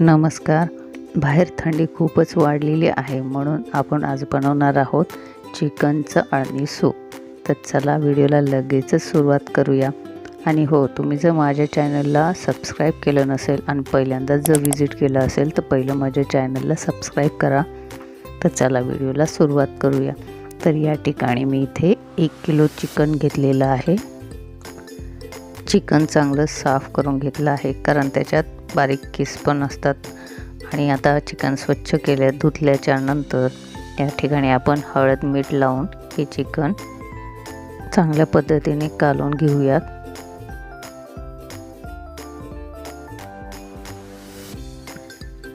नमस्कार. बाहेर थंडी खूपच वाढलेली आहे म्हणून आपण आज बनवणार आहोत चिकनचं आणि सूप. तर चला व्हिडिओला लगेचच सुरुवात करूया. आणि हो तुम्ही जर माझ्या चॅनलला सबस्क्राईब केलं नसेल आणि पहिल्यांदाच जर व्हिजिट केलं असेल तर पहिलं माझ्या चॅनलला सबस्क्राईब करा. तर चला व्हिडिओला सुरुवात करूया. तर या ठिकाणी मी इथे एक किलो चिकन घेतलेलं आहे. चिकन चांगलं साफ करून घेतलं आहे कारण त्याच्यात बारीक केस पण असतात. आणि आता चिकन स्वच्छ केल्या धुतल्याच्या नंतर या ठिकाणी आपण हळद मीठ लावून हे चिकन चांगल्या पद्धतीने कालवून घेऊयात.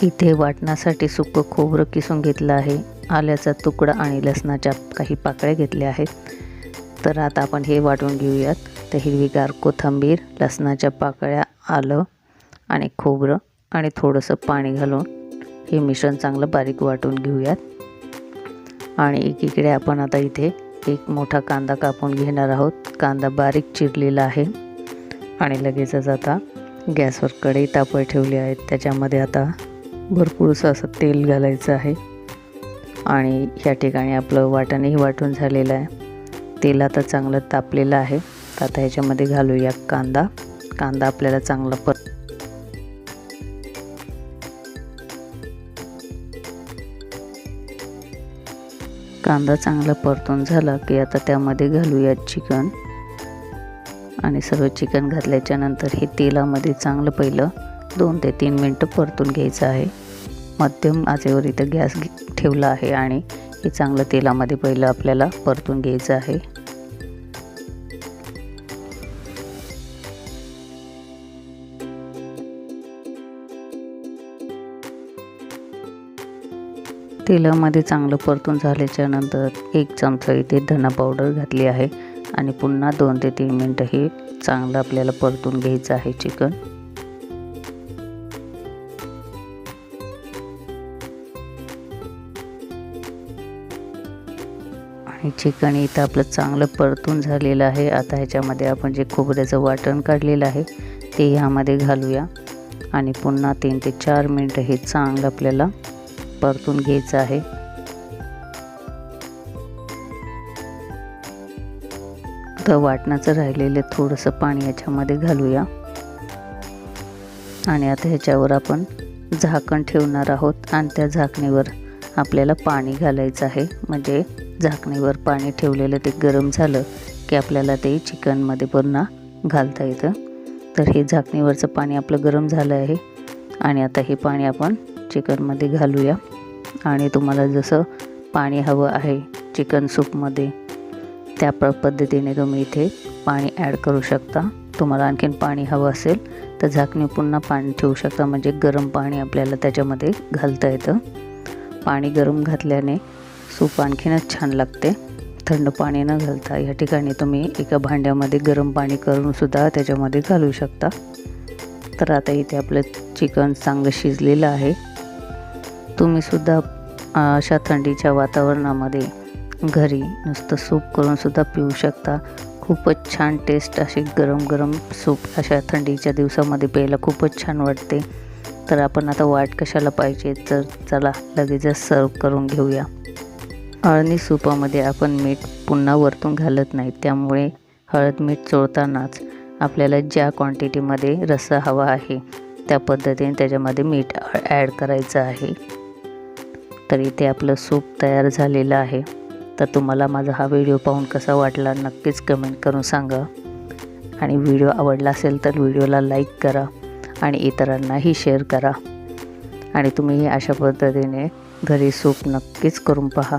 इथे वाटण्यासाठी सुकं खोबरं किसून घेतलं आहे. आल्याचा तुकडा आणि लसणाच्या काही पाकळ्या घेतल्या आहेत. तर आता आपण हे वाटून घेऊयात. तर हिरवीगार कोथिंबीर लसणाच्या पाकळ्या आलं आणि खोबरं आणि थोडंसं पाणी घालून हे मिश्रण चांगलं बारीक वाटून घेऊयात. आणि एकीकडे आपण आता इथे एक मोठा कांदा कापून घेणार आहोत. कांदा बारीक चिरलेला आहे. आणि लगेचच आता गॅसवर कढई तापड ठेवली आहेत. त्याच्यामध्ये आता भरपूरसं असं तेल घालायचं आहे. आणि ह्या ठिकाणी आपलं वाटणही वाटून झालेलं आहे. तेल आता चांगलं तापलेलं आहे. तर आता ह्याच्यामध्ये घालूया कांदा. कांदा आपल्याला चांगला पर कांदा चांगला परतून झाला की आता त्यामध्ये घालूया चिकन. आणि सर्व चिकन घातल्याच्या नंतर हे तेलामध्ये चांगलं पहिलं दोन ते तीन मिनटं परतून घ्यायचं आहे. मध्यम आचेवर इथं गॅस ठेवला आहे आणि हे चांगलं तेलामध्ये पहिलं आपल्याला परतून घ्यायचं आहे. तेलामध्ये चांगलं परतून झाल्याच्यानंतर एक चमचा इथे धना पावडर घातली आहे आणि पुन्हा दोन ते तीन मिनटं हे चांगलं आपल्याला परतून घ्यायचं आहे चिकन. आणि चिकन इथं आपलं चांगलं परतून झालेलं आहे. आता ह्याच्यामध्ये आपण जे खोबऱ्याचं वाटण काढलेलं आहे ते ह्यामध्ये घालूया. आणि पुन्हा तीन ते चार मिनटं हे चांगलं आपल्याला परतून घ्यायचं आहे. आता वाटणाचं राहिलेलं थोडंसं पाणी याच्यामध्ये घालूया. आणि आता ह्याच्यावर आपण झाकण ठेवणार आहोत. आणि त्या झाकणीवर आपल्याला पाणी घालायचं आहे. म्हणजे झाकणीवर पाणी ठेवलेलं ते गरम झालं की आपल्याला ते चिकनमध्ये पुन्हा घालता येतं. तर हे झाकणीवरचं पाणी आपलं गरम झालं आहे आणि आता हे पाणी आपण चिकनमध्ये घालूया. आणि तुम्हाला जसं पाणी हवं आहे चिकन सूपमध्ये त्या प्र पद्धतीने तुम्ही इथे पाणी ॲड करू शकता. तुम्हाला आणखीन पाणी हवं असेल तर झाकणी पुन्हा पाणी ठेवू शकता म्हणजे गरम पाणी आपल्याला त्याच्यामध्ये घालता येतं. पाणी गरम घातल्याने सूप आणखीनच छान लागते. थंड पाणी न घालता या ठिकाणी तुम्ही एका भांड्यामध्ये गरम पाणी करूनसुद्धा त्याच्यामध्ये घालू शकता. तर आता इथे आपलं चिकन चांगलं शिजलेलं आहे. तुम्हीसुद्धा अशा थंडीच्या वातावरणामध्ये घरी नुसतं सूप करूनसुद्धा पिऊ शकता. खूपच छान टेस्ट अशी गरम गरम सूप अशा थंडीच्या दिवसामध्ये प्यायला खूपच छान वाटते. तर आपण आता वाट कशाला पाहिजे? तर चला लगेचच सर्व करून घेऊया. अळणी सूपामध्ये आपण मीठ पुन्हा वरतून घालत नाही. त्यामुळे हळद मीठ चोळतानाच आपल्याला ज्या क्वांटिटीमध्ये रस्सा हवा आहे त्या पद्धतीने त्याच्यामध्ये मीठ ॲड करायचं आहे. तर इथे आपलं सूप तयार झालेलं आहे. तर तुम्हाला माझा हा व्हिडिओ पाहून कसा वाटला नक्कीच कमेंट करून सांगा. आणि व्हिडिओ आवडला असेल तर व्हिडिओला लाईक करा आणि इतरांनाही शेअर करा. आणि तुम्ही अशा पद्धतीने घरी सूप नक्कीच करून पहा.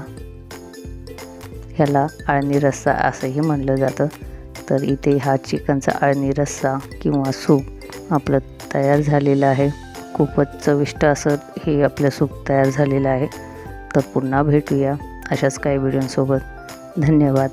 ह्याला आळणी रस्सा असंही म्हणलं जातं. तर इथे हा चिकनचा आळणी रस्सा किंवा सूप आपलं तयार झालेलं आहे. खूपच चविष्ट असं हे आपलं सूप तयार झालेलं आहे. तर पुन्हा भेटूया अशाच काही व्हिडिओंसोबत धन्यवाद.